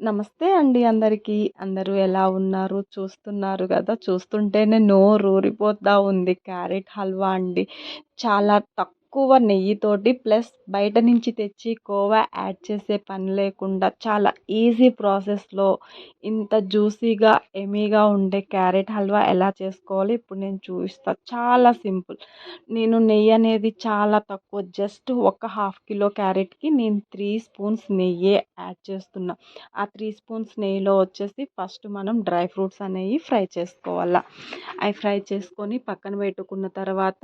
నమస్తే అండి అందరికీ. అందరూ ఎలా ఉన్నారు? చూస్తున్నారు కదా? చూస్తుంటేనే నోరు ఊరిపోతూ ఉంది. క్యారెట్ హల్వా అండి. చాలా తక్కువ ఎక్కువ నెయ్యితోటి ప్లస్ బయట నుంచి తెచ్చి కోవా యాడ్ చేసే పని లేకుండా చాలా ఈజీ ప్రాసెస్లో ఇంత జ్యూసీగా ఎమీగా ఉండే క్యారెట్ హల్వా ఎలా చేసుకోవాలి ఇప్పుడు నేను చూపిస్తాను చాలా సింపుల్. నేను నెయ్యి అనేది చాలా తక్కువ జస్ట్ ఒక హాఫ్ కిలో క్యారెట్కి నేను త్రీ స్పూన్స్ నెయ్యి యాడ్ చేస్తున్నా. ఆ త్రీ స్పూన్స్ నెయ్యిలో వచ్చేసి ఫస్ట్ మనం డ్రై ఫ్రూట్స్ అనేవి ఫ్రై చేసుకోవాలా. అవి ఫ్రై చేసుకొని పక్కన పెట్టుకున్న తర్వాత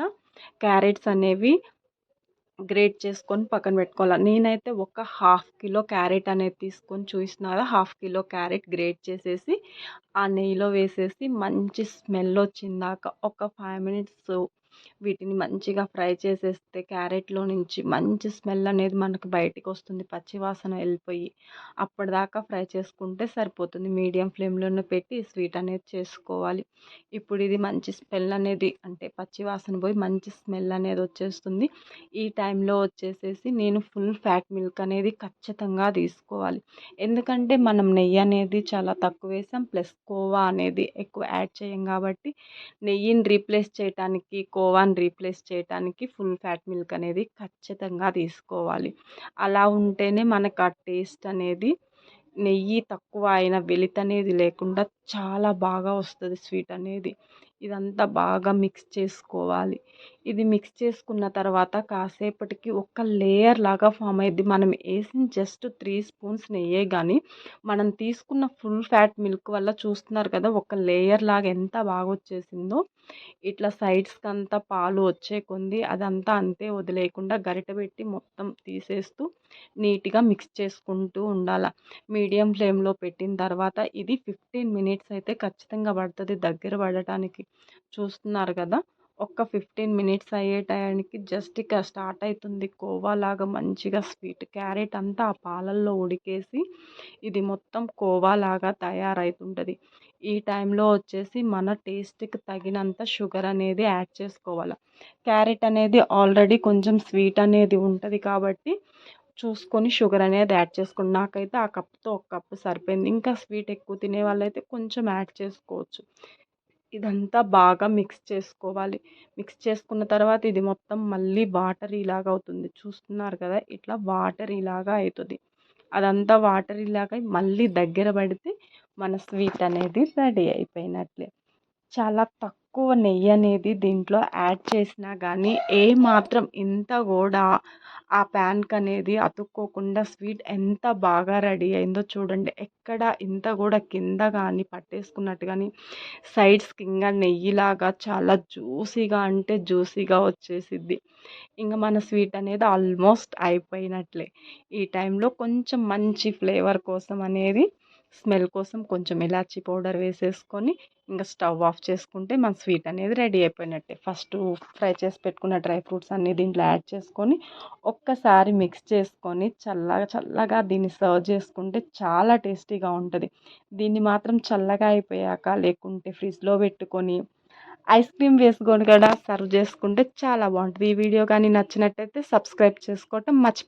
క్యారెట్స్ అనేవి గ్రేట్ చేసుకొని పక్కన పెట్టుకోవాలి. నేనైతే ఒక హాఫ్ కిలో క్యారెట్ అనేది తీసుకొని చూసినారా? హాఫ్ కిలో క్యారెట్ గ్రేట్ చేసేసి ఆ నెయ్యిలో వేసేసి మంచి స్మెల్ వచ్చిందాక ఒక ఫైవ్ మినిట్స్ వీటిని మంచిగా ఫ్రై చేసేస్తే క్యారెట్లో నుంచి మంచి స్మెల్ అనేది మనకు బయటికి వస్తుంది. పచ్చి వాసన వెళ్ళిపోయి అప్పటిదాకా ఫ్రై చేసుకుంటే సరిపోతుంది. మీడియం ఫ్లేమ్లోనే పెట్టి స్వీట్ అనేది చేసుకోవాలి. ఇప్పుడు ఇది మంచి స్మెల్ అనేది అంటే పచ్చి వాసన పోయి మంచి స్మెల్ అనేది వచ్చేస్తుంది. ఈ టైంలో వచ్చేసేసి నేను ఫుల్ ఫ్యాట్ మిల్క్ అనేది ఖచ్చితంగా తీసుకోవాలి. ఎందుకంటే మనం నెయ్యి అనేది చాలా తక్కువ వేసాం. ప్లస్ కోవా అనేది ఎక్కువ యాడ్ చేయం కాబట్టి నెయ్యిని రీప్లేస్ చేయడానికి కోవాని రీప్లేస్ చేయడానికి ఫుల్ ఫ్యాట్ మిల్క్ అనేది ఖచ్చితంగా తీసుకోవాలి. అలా ఉంటేనే మనకు ఆ టేస్ట్ అనేది నెయ్యి తక్కువ అయిన వెలితి అనేది లేకుండా చాలా బాగా వస్తుంది స్వీట్ అనేది. ఇదంతా బాగా మిక్స్ చేసుకోవాలి. ఇది మిక్స్ చేసుకున్న తర్వాత కాసేపటికి ఒక లేయర్ లాగా ఫామ్ అయ్యింది మనం వేసిన జస్ట్ త్రీ స్పూన్స్ నెయ్యే కానీ మనం తీసుకున్న ఫుల్ ఫ్యాట్ మిల్క్ వల్ల చూస్తున్నారు కదా ఒక లేయర్ లాగా ఎంత బాగా వచ్చేసిందో. ఇట్లా సైడ్స్కి అంతా పాలు వచ్చే కొంది అదంతా అంతే వదిలేయకుండా గరిట పెట్టి మొత్తం తీసేస్తూ నీట్గా మిక్స్ చేసుకుంటూ ఉండాలి. మీడియం ఫ్లేమ్లో పెట్టిన తర్వాత ఇది ఫిఫ్టీన్ మినిట్స్ అయితే ఖచ్చితంగా పడుతుంది దగ్గర పడటానికి. చూస్తున్నారు కదా! ఒక్క ఫిఫ్టీన్ మినిట్స్ అయ్యే టయానికి జస్ట్ ఇక స్టార్ట్ అవుతుంది కోవా లాగా మంచిగా స్వీట్ క్యారెట్ అంతా ఆ పాలల్లో ఉడికేసి ఇది మొత్తం కోవా లాగా తయారవుతుంటుంది ఈ టైంలో వచ్చేసి మన టేస్ట్కి తగినంత షుగర్ అనేది యాడ్ చేసుకోవాలి. క్యారెట్ అనేది ఆల్రెడీ కొంచెం స్వీట్ అనేది ఉంటుంది కాబట్టి చూసుకొని షుగర్ అనేది యాడ్ చేసుకోండి. నాకైతే ఆ కప్తో ఒక కప్పు సరిపోయింది. ఇంకా స్వీట్ ఎక్కువ తినే వాళ్ళైతే కొంచెం యాడ్ చేసుకోవచ్చు. ఇదంతా బాగా మిక్స్ చేసుకోవాలి. మిక్స్ చేసుకున్న తర్వాత ఇది మొత్తం మళ్ళీ వాటర్ ఇలాగ అవుతుంది. చూస్తున్నారు కదా ఇట్లా వాటర్ ఇలాగా అవుతుంది. అదంతా వాటర్ ఇలాగ మళ్ళీ దగ్గర పడితే మన స్వీట్ అనేది రెడీ అయిపోయినట్లే. చాలా తక్కువ నెయ్యి అనేది దీంట్లో యాడ్ చేసినా కానీ ఏ మాత్రం ఇంత కూడా ఆ ప్యాన్కి అనేది అతుక్కోకుండా స్వీట్ ఎంత బాగా రెడీ అయిందో చూడండి. ఎక్కడ ఇంత కూడా కింద కానీ పట్టేసుకున్నట్టు కానీ సైడ్స్ కింద నెయ్యిలాగా చాలా జ్యూసీగా అంటే జ్యూసీగా వచ్చేసిద్ది. ఇంకా మన స్వీట్ అనేది ఆల్మోస్ట్ అయిపోయినట్లే. ఈ టైంలో కొంచెం మంచి ఫ్లేవర్ కోసం అనేది స్మెల్ కోసం కొంచెం ఇలాచీ పౌడర్ వేసేసుకొని ఇంకా స్టవ్ ఆఫ్ చేసుకుంటే మన స్వీట్ అనేది రెడీ అయిపోయినట్టే. ఫస్ట్ ఫ్రై చేసి పెట్టుకున్న డ్రై ఫ్రూట్స్ అన్నీ దీంట్లో యాడ్ చేసుకొని ఒక్కసారి మిక్స్ చేసుకొని చల్లగా చల్లగా దీన్ని సర్వ్ చేసుకుంటే చాలా టేస్టీగా ఉంటుంది. దీన్ని మాత్రం చల్లగా అయిపోయాక లేకుంటే ఫ్రిడ్జ్లో పెట్టుకొని ఐస్ క్రీమ్ వేసుకొని కూడా సర్వ్ చేసుకుంటే చాలా బాగుంటుంది. ఈ వీడియో కానీ నచ్చినట్టయితే సబ్స్క్రైబ్ చేసుకోవటం మర్చిపో